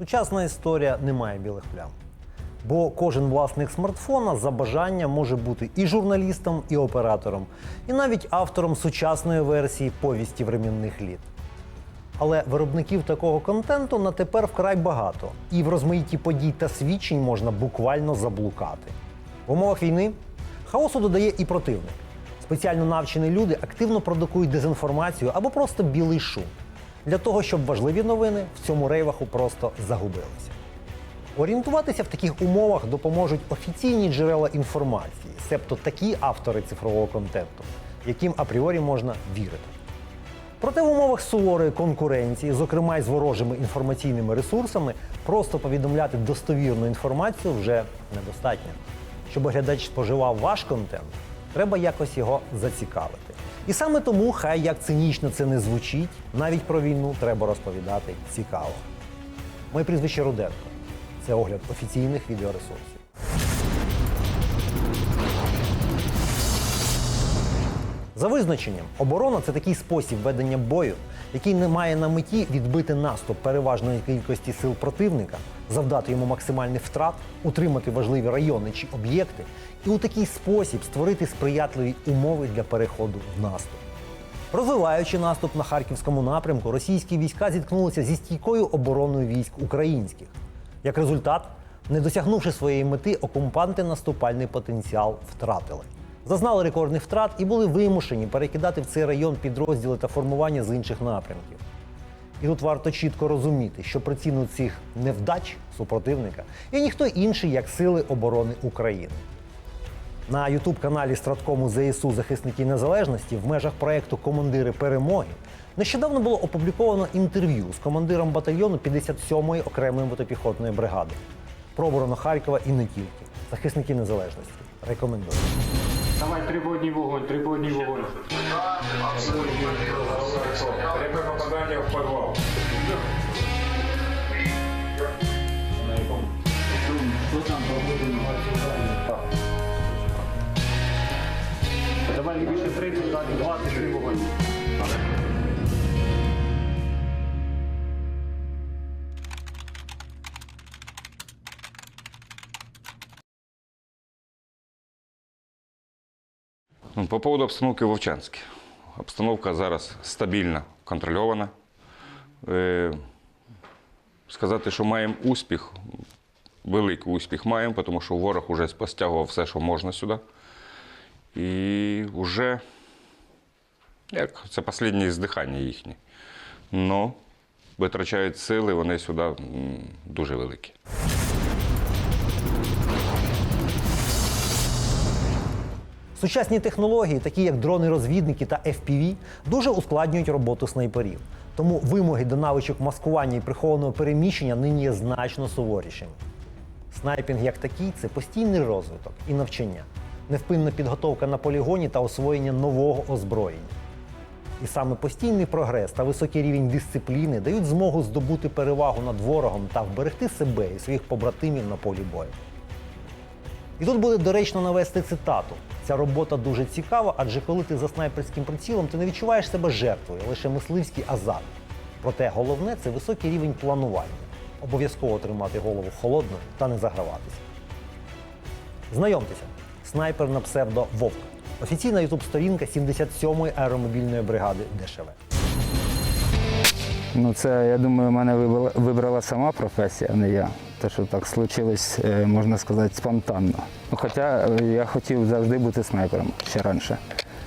Сучасна історія не має білих плям. Бо кожен власник смартфона за бажання може бути і журналістом, і оператором, і навіть автором сучасної версії повісті времінних літ. Але виробників такого контенту на тепер вкрай багато, і в розмаїтті подій та свідчень можна буквально заблукати. В умовах війни хаосу додає і противник. Спеціально навчені люди активно продукують дезінформацію або просто білий шум для того, щоб важливі новини в цьому рейваху просто загубилися. Орієнтуватися в таких умовах допоможуть офіційні джерела інформації, себто такі автори цифрового контенту, яким апріорі можна вірити. Проте в умовах суворої конкуренції, зокрема й з ворожими інформаційними ресурсами, просто повідомляти достовірну інформацію вже недостатньо. Щоб глядач споживав ваш контент, треба якось його зацікавити. І саме тому, хай як цинічно це не звучить, навіть про війну треба розповідати цікаво. Моє прізвище Руденко. Це огляд офіційних відеоресурсів. За визначенням, оборона це такий спосіб ведення бою, який не має на меті відбити наступ переважної кількості сил противника, завдати йому максимальних втрат, утримати важливі райони чи об'єкти, і у такий спосіб створити сприятливі умови для переходу в наступ. Розвиваючи наступ на харківському напрямку, російські війська зіткнулися зі стійкою обороною військ українських. Як результат, не досягнувши своєї мети, окупанти наступальний потенціал втратили. Зазнали рекордних втрат і були вимушені перекидати в цей район підрозділи та формування з інших напрямків. І тут варто чітко розуміти, що причиною цих невдач супротивника є ніхто інший, як Сили оборони України. На ютуб-каналі Страткому ЗСУ Захисники Незалежності в межах проєкту Командири перемоги нещодавно було опубліковано інтерв'ю з командиром батальйону 57-ї окремої мотопіхотної бригади про оборону Харкова і не тільки. Захисники незалежності. Рекомендую. Давай триводній вогонь, триводній вогонь. Пряме попадання в підвал. Давай більше 30, 20, 3 вогонь. По поводу обстановки в Вовчанську. Обстановка зараз стабільна, контрольована. Е, сказати, що маємо успіх, великий успіх маємо, тому що ворог вже постягував все, що можна сюди. І вже як це останнє здихання їхнє. Но витрачають сили, вони сюди дуже великі. Сучасні технології, такі як дрони-розвідники та FPV, дуже ускладнюють роботу снайперів. Тому вимоги до навичок маскування і прихованого переміщення нині є значно суворішими. Снайпінг як такий це постійний розвиток і навчання, невпинна підготовка на полігоні та освоєння нового озброєння. І саме постійний прогрес та високий рівень дисципліни дають змогу здобути перевагу над ворогом та вберегти себе і своїх побратимів на полі бою. І тут буде доречно навести цитату. Ця робота дуже цікава, адже коли ти за снайперським прицілом, ти не відчуваєш себе жертвою, лише мисливський азарт. Проте головне це високий рівень планування. Обов'язково тримати голову холодною та не заграватися. Знайомтеся, снайпер на псевдо Вовк. Офіційна ютуб-сторінка 77-ї аеромобільної бригади ДШВ. Ну, це, я думаю, мене вибрала сама професія, а не я. Те, що так случилось, е, можна сказати, спонтанно. Ну, Хоча е, я хотів завжди бути снайпером ще раніше,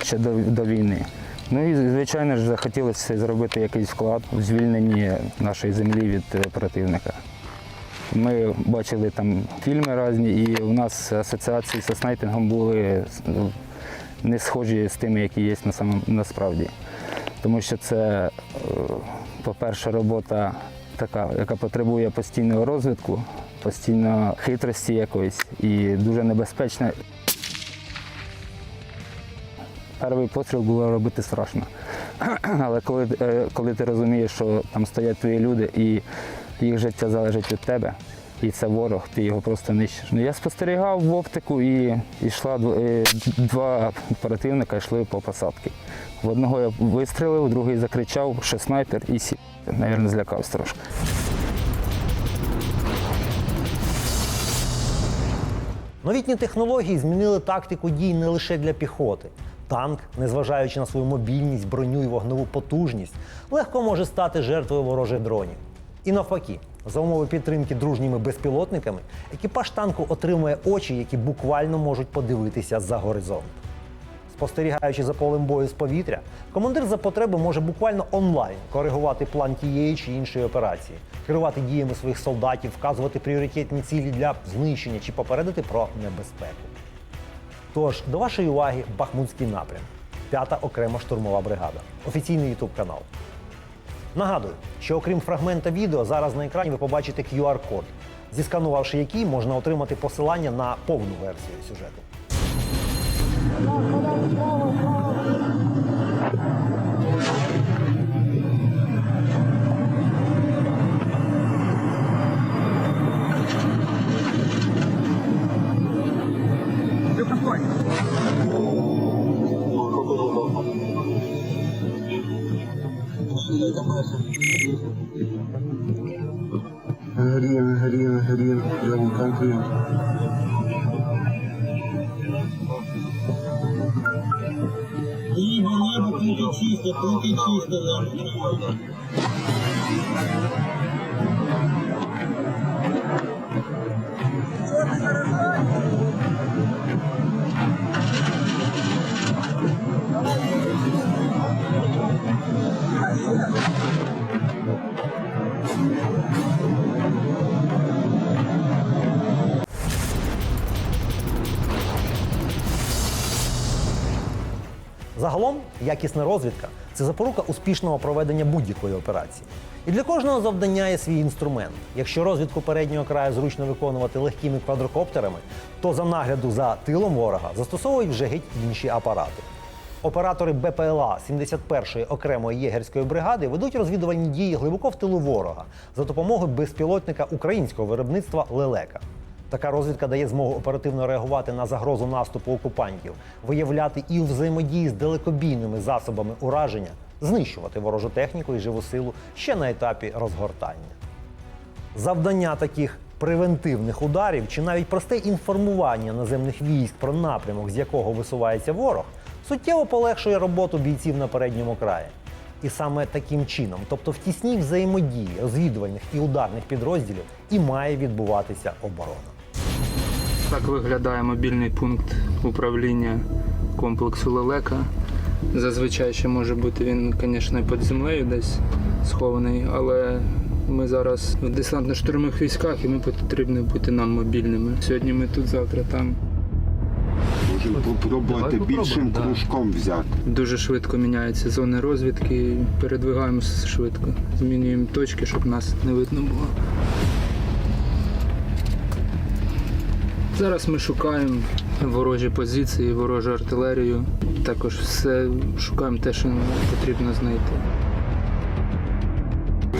ще до, до війни. Ну і, звичайно ж, захотілося зробити якийсь вклад у звільненні нашої землі від е, противника. Ми бачили там фільми різні, і у нас асоціації зі снайпінгом були ну, не схожі з тими, які є на самом, насправді. Тому що це, по-перше, робота така, яка потребує постійного розвитку, постійно хитрості якоїсь і дуже небезпечна. Перший постріл було робити страшно. Але коли, е, коли ти розумієш, що там стоять твої люди і їх життя залежить від тебе, і це ворог, ти його просто нищиш. Ну, я спостерігав в оптику і йшла е, два оперативника йшли по посадці. В одного я вистрілив, в другий закричав, що снайпер і сі. Навірно, злякався трошки. Новітні технології змінили тактику дій не лише для піхоти. Танк, незважаючи на свою мобільність, броню і вогневу потужність, легко може стати жертвою ворожих дронів. І навпаки за умови підтримки дружніми безпілотниками, екіпаж танку отримує очі, які буквально можуть подивитися за горизонт. Спостерігаючи за полем бою з повітря, командир за потреби може буквально онлайн коригувати план тієї чи іншої операції, керувати діями своїх солдатів, вказувати пріоритетні цілі для знищення чи попередити про небезпеку. Тож до вашої уваги Бахмутський напрям, п'ята окрема штурмова бригада, офіційний ютуб канал. Нагадую, що окрім фрагмента відео, зараз на екрані ви побачите QR-код, зісканувавши який можна отримати посилання на повну версію сюжету. Грім, грім, грім, грім, там грім. Небо, небо, только чисто, только чисто, да. Загалом, якісна розвідка це запорука успішного проведення будь-якої операції. І для кожного завдання є свій інструмент. Якщо розвідку переднього краю зручно виконувати легкими квадрокоптерами, то за нагляду за тилом ворога застосовують вже геть інші апарати. Оператори БПЛА 71-ї окремої єгерської бригади ведуть розвідувальні дії глибоко в тилу ворога за допомогою безпілотника українського виробництва Лелека. Така розвідка дає змогу оперативно реагувати на загрозу наступу окупантів, виявляти і взаємодії з далекобійними засобами ураження, знищувати ворожу техніку і живу силу ще на етапі розгортання. Завдання таких превентивних ударів чи навіть просте інформування наземних військ про напрямок, з якого висувається ворог, суттєво полегшує роботу бійців на передньому краї. І саме таким чином, тобто в тісній взаємодії розвідувальних і ударних підрозділів, і має відбуватися оборона. Так виглядає мобільний пункт управління комплексу Лелека. Зазвичай ще може бути він, звісно, під землею десь схований, але ми зараз в десантно-штурмових військах і ми потрібно бути нам мобільними. Сьогодні ми тут, завтра там. Можемо попробувати більшим кружком взяти. Дуже швидко міняються зони розвідки, передвигаємося швидко. Змінюємо точки, щоб нас не видно було. Зараз ми шукаємо ворожі позиції, ворожу артилерію. Також все шукаємо те, що потрібно знайти.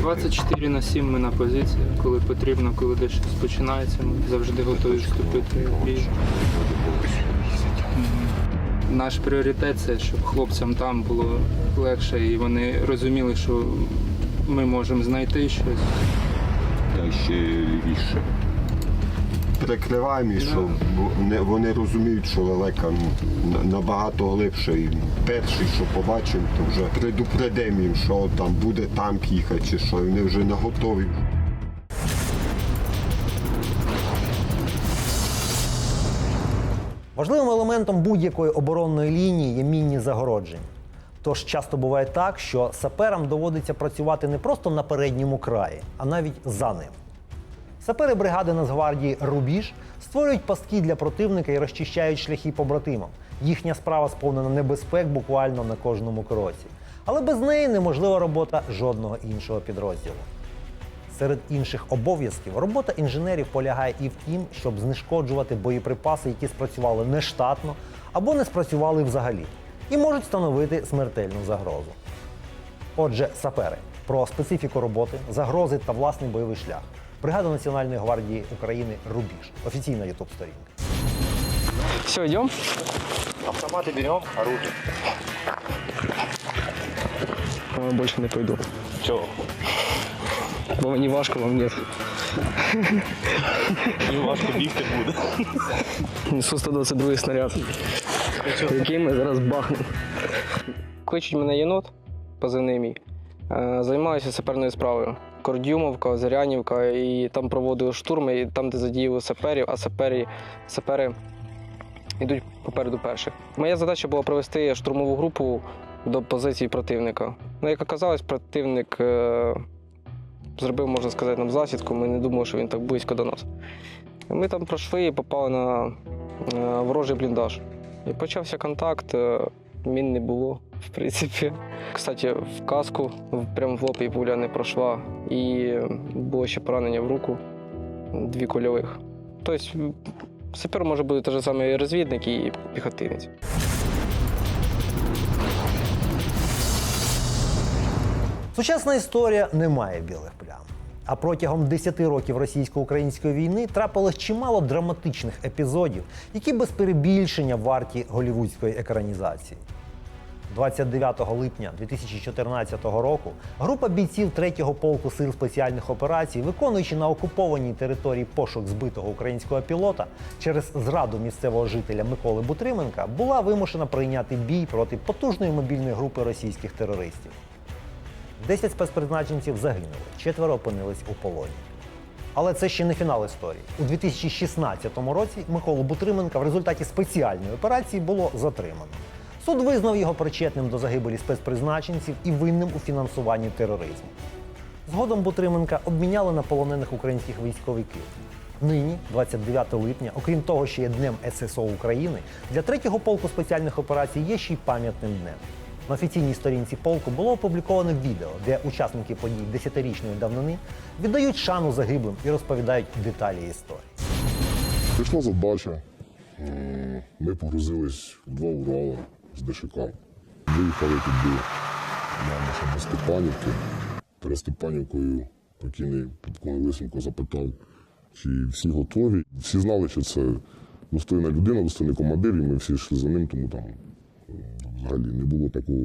24 на 7 ми на позиції. Коли потрібно, коли десь щось починається, ми завжди готові вступити в бій. Наш пріоритет це, щоб хлопцям там було легше і вони розуміли, що ми можемо знайти щось. Та ще лівіше. Прикриваємо, і що вони, вони розуміють, що лелека ну, набагато глибше. І перший, що побачимо, то вже предупредимо їм, що там буде танк їхати чи що, і вони вже на готові. Важливим елементом будь-якої оборонної лінії є мінні загородження. Тож часто буває так, що саперам доводиться працювати не просто на передньому краї, а навіть за ним. Сапери бригади Нацгвардії Рубіж створюють пастки для противника і розчищають шляхи побратимам. Їхня справа сповнена небезпек буквально на кожному кроці. Але без неї неможлива робота жодного іншого підрозділу. Серед інших обов'язків робота інженерів полягає і в тім, щоб знешкоджувати боєприпаси, які спрацювали нештатно або не спрацювали взагалі, і можуть становити смертельну загрозу. Отже, сапери про специфіку роботи, загрози та власний бойовий шлях. Бригада Національної гвардії України Рубіж. Офіційна ютуб сторінка. Все, йдемо? Автоматы берем, оружие. больше не пойду. Все. Бо мені важко, вам ні. І важко бігти буде. Несу 122 снаряд, який ми зараз бахнемо. Кличуть мене єнот, позивний мій. Е, Займаюся саперною справою. Кордюмовка, Озерянівка, і там проводив штурми, і там, де задіяли саперів, а сапері, сапери йдуть попереду перших. Моя задача була провести штурмову групу до позиції противника. Ну, як оказалось, противник е, зробив, можна сказати, нам засідку. Ми не думали, що він так близько до нас. Ми там пройшли і попали на е, ворожий бліндаж. І почався контакт, е, мін не було, в принципі. Кстати, в каску прямо в лоб і пуля не пройшла. І було ще поранення в руку, дві кульових. Тобто сапер може бути той же самий розвідник і піхотинець. Сучасна історія не має білих плям. А протягом 10 років російсько-української війни трапилось чимало драматичних епізодів, які без перебільшення варті голівудської екранізації. 29 липня 2014 року група бійців 3-го полку сил спеціальних операцій, виконуючи на окупованій території пошук збитого українського пілота через зраду місцевого жителя Миколи Бутрименка, була вимушена прийняти бій проти потужної мобільної групи російських терористів. Десять спецпризначенців загинули, четверо опинились у полоні. Але це ще не фінал історії. У 2016 році Миколу Бутрименка в результаті спеціальної операції було затримано. Суд визнав його причетним до загибелі спецпризначенців і винним у фінансуванні тероризму. Згодом Бутрименка обміняли на полонених українських військовиків. Нині, 29 липня, окрім того, що є днем ССО України, для 3-го полку спеціальних операцій є ще й пам'ятним днем. На офіційній сторінці полку було опубліковано відео, де учасники подій 10-річної давнини віддають шану загиблим і розповідають деталі історії. Прийшла задача. Ми погрузились в два Урала з ДШК. Виїхали туди на нашому Степанівки. Перед Степанівкою покійний Петко Лисенко запитав, чи всі готові. Всі знали, що це достойна людина, достойний командир, і ми всі йшли за ним, тому там взагалі не було такого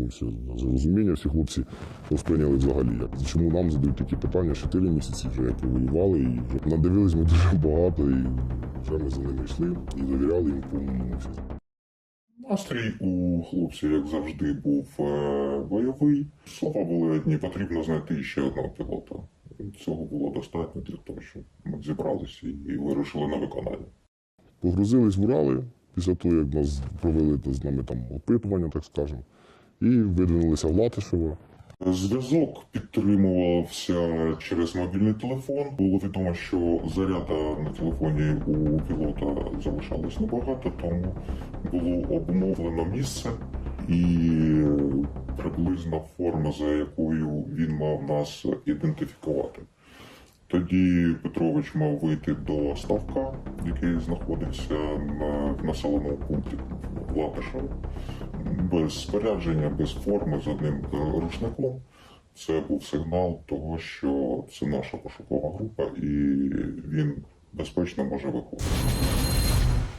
зрозуміння. Всі хлопці сприйняли взагалі. Чому нам задають такі питання 4 місяці вже як воювали, і вже надивились ми дуже багато, і вже ми за ними йшли і довіряли їм повному обсязі. Настрій у хлопців, як завжди, був е, бойовий. Слова були одні, потрібно знайти ще одного пілота. Цього було достатньо для того, щоб ми зібралися і вирушили на виконання. Погрузились в Урали після того, як нас провели з нами там опитування, так скажемо, і видвинулися в Латишево. Зв'язок підтримувався через мобільний телефон. Було відомо, що заряда на телефоні у пілота залишалось небагато, тому було обумовлено місце і приблизна форма, за якою він мав нас ідентифікувати. Тоді Петрович мав вийти до ставка, який знаходиться на населеному пункті Латишево, без спорядження, без форми, з одним е, рушником. Це був сигнал того, що це наша пошукова група, і він безпечно може виходити.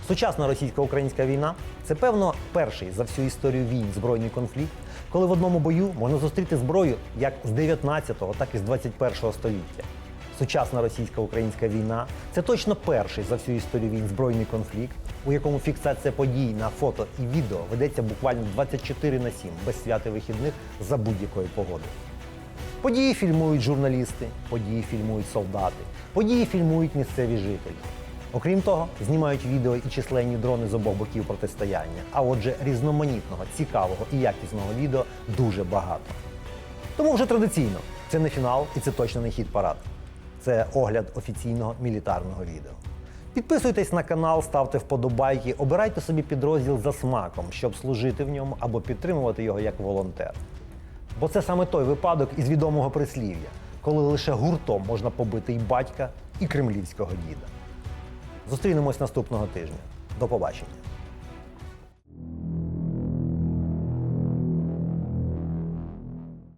Сучасна російсько-українська війна це певно перший за всю історію війн збройний конфлікт, коли в одному бою можна зустріти зброю як з 19-го, так і з 21-го століття. Сучасна російсько-українська війна це точно перший за всю історію війн збройний конфлікт, у якому фіксація подій на фото і відео ведеться буквально 24 на 7, без святи вихідних за будь-якої погоди. Події фільмують журналісти, події фільмують солдати, події фільмують місцеві жителі. Окрім того, знімають відео і численні дрони з обох боків протистояння. А отже, різноманітного, цікавого і якісного відео дуже багато. Тому вже традиційно це не фінал і це точно не хід парад. Це огляд офіційного мілітарного відео. Підписуйтесь на канал, ставте вподобайки, обирайте собі підрозділ за смаком, щоб служити в ньому або підтримувати його як волонтер. Бо це саме той випадок із відомого прислів'я, коли лише гуртом можна побити і батька, і кремлівського діда. Зустрінемось наступного тижня. До побачення.